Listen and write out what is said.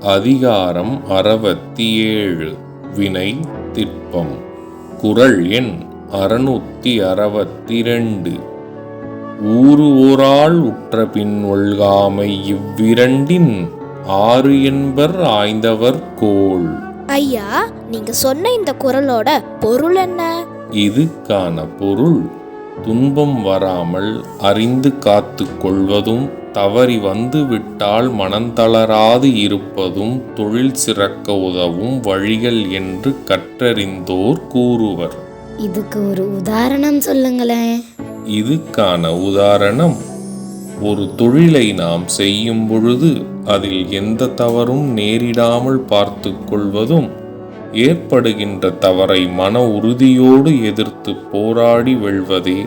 அதிகாரம் அறுபத்தி ஏழு வினை திட்பம். குறள் எண் அறுநூத்தி அறுபத்தி ரெண்டு ஊறு ஓரால் உற்ற பின் ஒல்காமை இவ்விரண்டின் ஆறு என்பர் ஆய்ந்தவர் கோள் ஐயா நீங்க சொன்ன இந்த குரலோட பொருள் என்ன? இதுக்கான பொருள். துன்பம் வராமல் அறிந்து காத்து கொள்வதும் தவறி வந்து விட்டால் மனந்தளராது இருப்பதும் தொழில் சிறக்க உதவும் வழிகள் என்று கற்றறிந்தோர் கூறுவர். இதுக்கு ஒரு உதாரணம் சொல்லுங்களேன். இதுக்கான உதாரணம் ஒரு தொழிலை நாம் செய்யும் பொழுது அதில் எந்த தவறும் நேரிடாமல் பார்த்து கொள்வதும் ஏற்படுகின்ற தவறை மன உறுதியோடு எதிர்த்து போராடி வெல்வதே